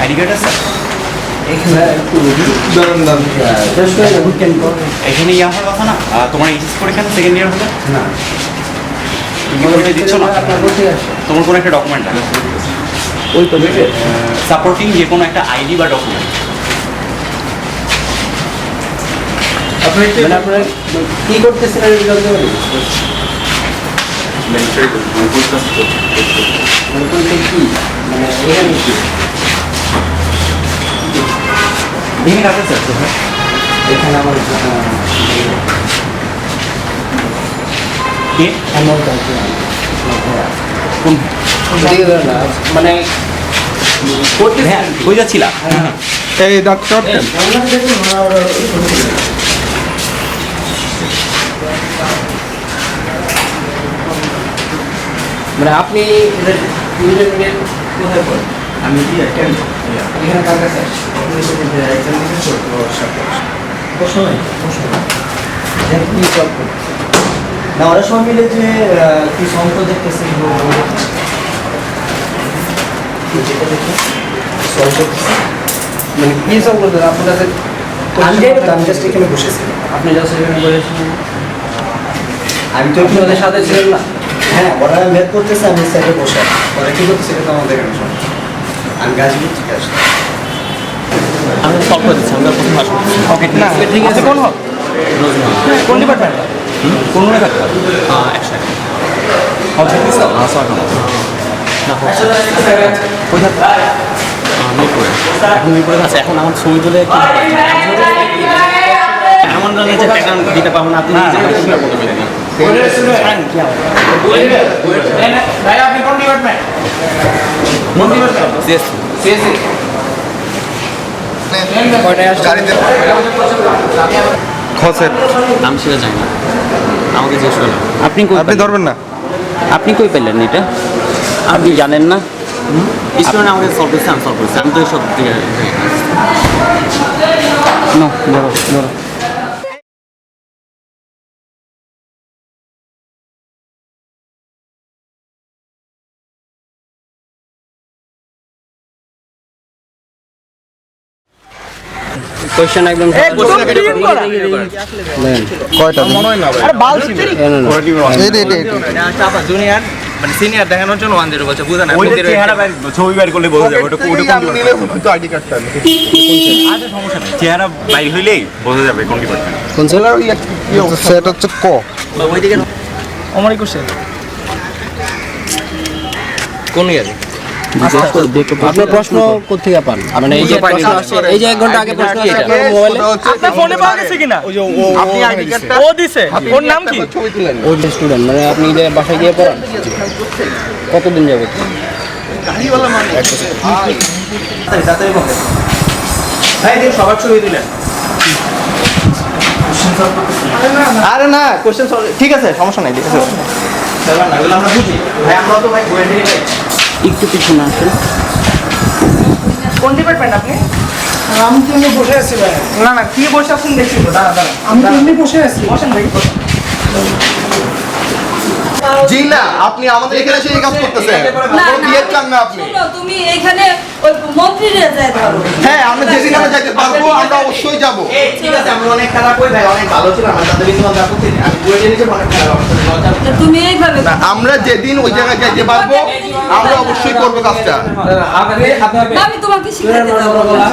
ID card আছে? এখানে ইয়া হওয়ার কথা না? তোমার এইচএস পরীক্ষা সেকেন্ড ইয়ার হলে না। দিচ্ছ আপনার তোমার কোনো একটা ডকুমেন্ট লাগে ওই তো সাপোর্টিং যে কোনো একটা আইডি বা ডকুমেন্ট আপনি একটু মানে আপনারা কি করতেছিলেন জানতে পারি মানে কি? মানে ভেঙে রাখতে এখানে আমার কে অ্যামাউন্ট আছে কোন মানে হ্যাঁ কই যাচ্ছিলা এই ডাক্তার মানে আপনি আমি এখানে কার কাছে না ওরা সব মিলে যে কি সংখ্য দেখতেছে মানে কি সব করতে আপনার কাছে আমি জাস্ট এখানে বসেছি। আপনি জাস্ট এখানে আমি তো ওদের সাথে ছিলাম না? হ্যাঁ ওরা ম্যাথ করতেছে আমি সাইডে বসে। ওরা কি করতেছে এটা তো আমাদের এখানে সমস্যা। আমি গাছগুলো ঠিক আছে আমি সলভ করে দিচ্ছি আমরা প্রথম আসব ওকে না ঠিক আছে কোন হল কোন ডিপার্টমেন্ট কোন মনে থাকতে একশো হ্যাঁ এখন আমার ছবি তুলে এমন দিতে পারব না আপনি ভাই আপনি কোন ডিপার্টমেন্ট কোন ডিপার্টমেন্ট সিএসসি গাড়িতে খসের। নাম সেটা জানি না। আমাকে জিজ্ঞেস করলাম। আপনি কই আপনি ধরবেন না। আপনি কই পেলেন এটা? আপনি জানেন না? স্টুডেন্ট আমাকে সলভ করছে। আমি সলভ করছি আমি তো সব ধরো ধরো। কোশ্চেন একদম কয়টা মনে হয় না ভাই। এই রে রে জুনিয়র মানে সিনিয়র দেখানোর জন্য ওয়ান জিরো বলছে বুঝা না ওইটা চেহারা ছবি বাইর করলে বোঝা যাবে ওটা ওটা কোন নিলে তো আইডি কার্ডটা আচ্ছা সমস্যা নেই। চেহারা বাইর হইলেই বোঝা যাবে কোন ডিপার্টমেন্ট কোন ছেলে সেটা হচ্ছে ক? ওইদিকে আমারই কোশ্চেন কোন ইয়ারে? আপনার প্রশ্ন কোথেকে পান? মানে এই যে এই যে এক ঘণ্টা আগে প্রশ্ন আসছে আপনার মোবাইলে আপনার ফোনে পাওয়া গেছে কিনা? ওই যে ও আপনি আইডি কার্ডটা ও দিছে। ওর নাম কি? তুলেন স্টুডেন্ট মানে আপনি যে বাসায় গিয়ে পড়ান? কতদিন যাবে সবার ছবি দিলেন আরে না কোশ্চেন ঠিক আছে সমস্যা নাই ঠিক আছে আমরা বুঝি। ভাই আমরা তো ভাই গোয়েন্দারি ভাই একটু পিছনে আসেন কোন ডিপার্টমেন্ট আপনি? আমি তো এমনি বসে আছি ভাই। না না কি বসে আছেন দেখছি তো দাঁড়া দাঁড়া আমি তো এমনি বসে আছি। বসেন ভাই বসেন। জি না আপনি আমাদের এখানে এসে কাজ করতেছেন। না, আপনি। তুমি এখানে ওই মন্ত্রীরে যায় হ্যাঁ আমরা যেদিন আমরা পারব আমরা অবশ্যই যাব ঠিক আছে আমরা অনেক খারাপ হই ভাই অনেক ভালো ছিল আমার তাদের কিন্তু আমরা আমি অনেক খারাপ তুমি এইভাবে যেদিন ওই জায়গায় যেতে পারব আমরা অবশ্যই করব কাজটা আমি তোমাকে শিখাতে যাব না।